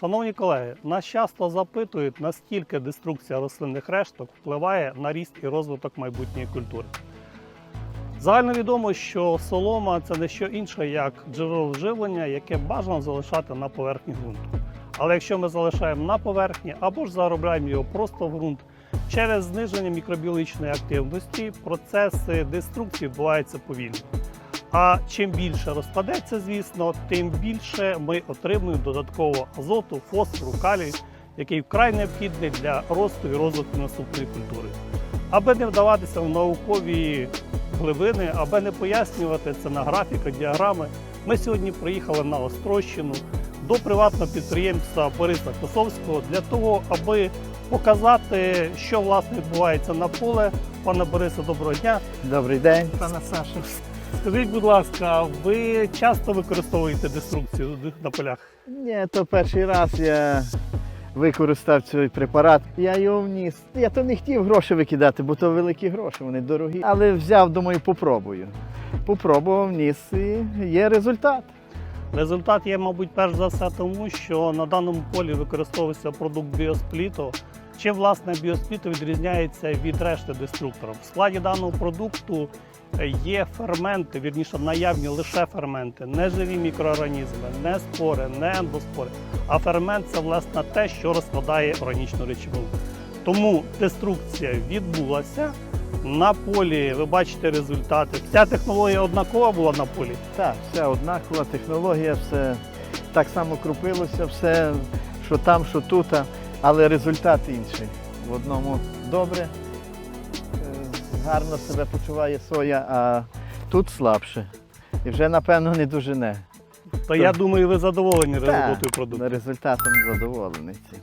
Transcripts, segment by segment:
Шановні колеги, нас часто запитують, наскільки деструкція рослинних решток впливає на ріст і розвиток майбутньої культури. Загально відомо, що солома це не що інше, як джерело живлення, яке бажано залишати на поверхні ґрунту. Але якщо ми залишаємо на поверхні або ж заробляємо його просто в ґрунт, через зниження мікробіологічної активності процеси деструкції відбуваються повільно. А чим більше розпадеться, звісно, тим більше ми отримуємо додатково азоту, фосфору, калію, який вкрай необхідний для росту і розвитку наступної культури. Аби не вдаватися в наукові глибини, аби не пояснювати це на графіках, діаграми, ми сьогодні приїхали на Острощину до приватного підприємства Бориса Косовського для того, аби показати, що власне відбувається на поле. Пане Борисе, доброго дня. Добрий день, пане Сашо. Скажіть, будь ласка, ви часто використовуєте деструкцію на полях? Ні, то перший раз я використав цей препарат. Я його вніс. Я то не хотів гроші викидати, бо то великі гроші, вони дорогі. Але взяв, думаю, попробую. Попробував, вніс і є результат. Результат є, мабуть, перш за все тому, що на даному полі використовується продукт біоспліту. Чим власне біоспліто відрізняється від решти деструкторів? В складі даного продукту є ферменти, вірніше наявні лише ферменти, не живі мікроорганізми, не спори, не ендоспори. А фермент це власне те, що розкладає органічну речовину. Тому деструкція відбулася. На полі ви бачите результати. Ця технологія однакова була на полі. Так, все однакова технологія, все так само крупилося, все, що там, що тут, але результат інший. В одному добре, е, гарно себе почуває соя, а тут слабше. І вже, напевно, не дожене. То я думаю, ви задоволені роботою продукту. Результатом задоволений цим.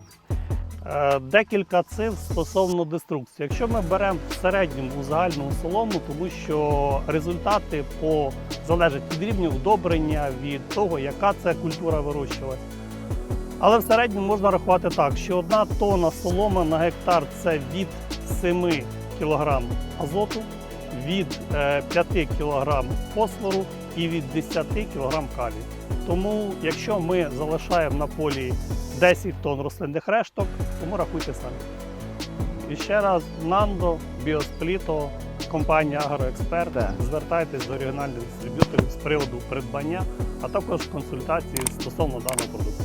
Е, Декілька цифр стосовно деструкції. Якщо ми беремо в середньому загальну солому, тому що результати по залежать від рівня удобрення, від того, яка це культура вирощувалась. Але в середньому можна рахувати так, що одна тонна соломи на гектар це від 7 кг азоту, від е, 5 кг фосфору і від 10 кг калію. Тому, якщо ми залишаємо на полі 10 тонн рослинних решток, тому рахуйте самі. І ще раз, Нандо, Біоспліто, компанія Агроексперт. Звертайтесь до регіональних дистриб'юторів з приводу придбання, а також консультації стосовно даного продукту.